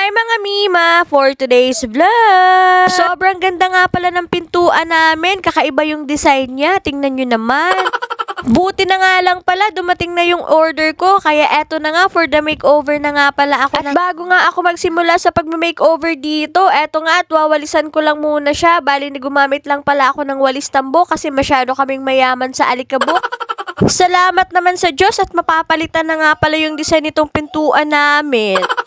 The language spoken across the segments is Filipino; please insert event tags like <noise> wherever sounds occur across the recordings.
Hi mga Mima for today's vlog! Sobrang ganda nga pala ng pintuan namin. Kakaiba yung design niya. Tingnan nyo naman. <laughs> Buti na nga lang pala, dumating na yung order ko. Kaya eto na nga, for the makeover na nga pala ako. At bago nga ako magsimula sa pag-makeover dito, eto nga at wawalisan ko lang muna siya. Bali, gumamit lang pala ako ng walis tambo kasi masyado kaming mayaman sa alikabok. <laughs> Salamat naman sa Diyos at mapapalitan na nga pala yung design nitong pintuan namin.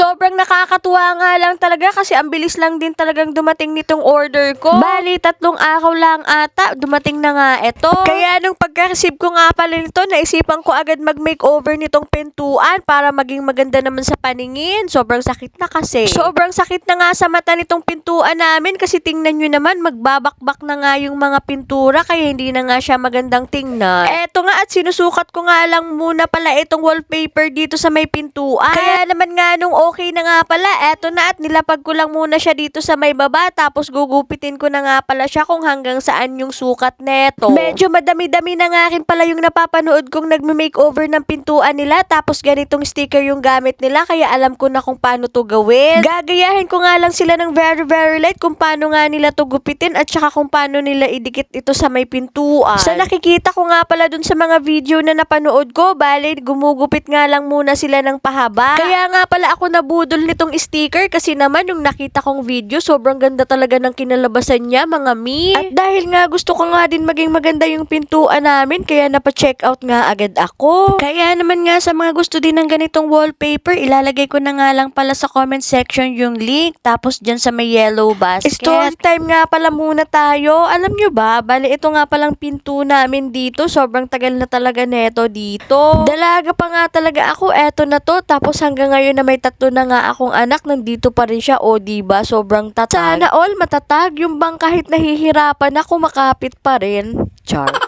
Sobrang nakakatuwa nga lang talaga kasi ang bilis lang din talagang dumating nitong order ko. Bali, tatlong araw lang ata, dumating na nga ito. Kaya nung pagka-receive ko nga pala nito, naisipan ko agad mag-makeover nitong pintuan para maging maganda naman sa paningin. Sobrang sakit na kasi. Sobrang sakit na nga sa mata nitong pintuan namin kasi tingnan nyo naman, magbabakbak na nga yung mga pintura kaya hindi na nga siya magandang tingnan. Eto nga at sinusukat ko nga lang muna pala itong wallpaper dito sa may pintuan. Kaya naman nga nung okay na nga pala, eto na at nilapag ko lang muna siya dito sa may baba tapos gugupitin ko na nga pala siya kung hanggang saan yung sukat neto. Medyo madami-dami na nga rin pala yung napapanood kong nagme-makeover ng pintuan nila tapos ganitong sticker yung gamit nila kaya alam ko na kung paano to gawin. Gagayahin ko nga lang sila ng very very light kung paano nga nila to gupitin at saka kung paano nila idikit ito sa may pintuan. Sa nakikita ko nga pala dun sa mga video na napanood ko, bale gumugupit nga lang muna sila ng pahaba. Kaya nga pala ako nabudol nitong sticker kasi naman yung nakita kong video, sobrang ganda talaga ng kinalabasan niya mga mi. At dahil nga gusto ko nga din maging maganda yung pintuan namin, kaya napa-check out nga agad ako. Kaya naman nga sa mga gusto din ng ganitong wallpaper, ilalagay ko na nga lang pala sa comment section yung link, tapos dyan sa may yellow basket. Story time nga pala muna tayo. Alam nyo ba, bali ito nga palang pinto namin dito, sobrang tagal na talaga neto dito. Dalaga pa nga talaga ako, eto na to, tapos hanggang ngayon na may tatlo na nga akong anak, nandito pa rin siya, o diba, sobrang tatag. Sana all matatag, yung bang kahit nahihirapan ako, makapit pa rin. Char. <laughs>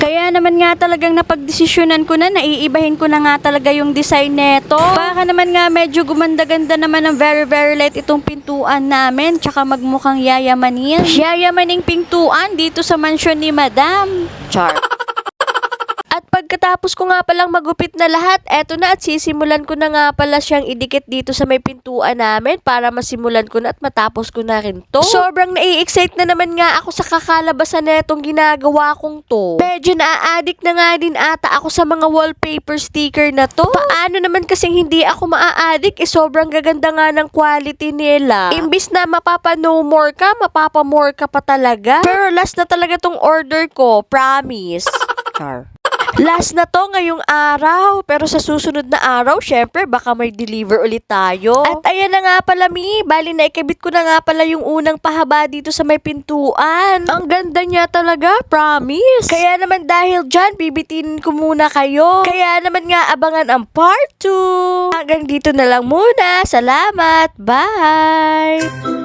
Kaya naman nga talagang napagdesisyonan ko na, naiibahin ko na nga talaga yung design neto. Baka naman nga medyo gumanda-ganda naman ng very very light itong pintuan namin, tsaka magmukhang yayamanin. Yayamaning pintuan dito sa mansyon ni Madam. Char. At pagkatapos ko nga palang magupit na lahat, eto na at sisimulan ko na nga pala siyang idikit dito sa may pintuan namin para masimulan ko na at matapos ko na rin to. Sobrang nai-excite na naman nga ako sa kakalabasan na itong ginagawa kong to. Medyo naa-addict na nga din ata ako sa mga wallpaper sticker na to. Paano naman kasing hindi ako maa-addict, eh sobrang gaganda nga ng quality nila. Imbis na mapapa no more ka, mapapa more ka pa talaga. Pero last na talaga tong order ko, promise. Char. Last na to ngayong araw. Pero sa susunod na araw, syempre, baka may deliver ulit tayo. At ayan na nga pala, Mi. Bali na ikabit ko na nga pala yung unang pahaba dito sa may pintuan. Ang ganda niya talaga, promise. Kaya naman dahil dyan, bibitin ko muna kayo. Kaya naman nga abangan ang part 2. Hanggang dito na lang muna. Salamat. Bye!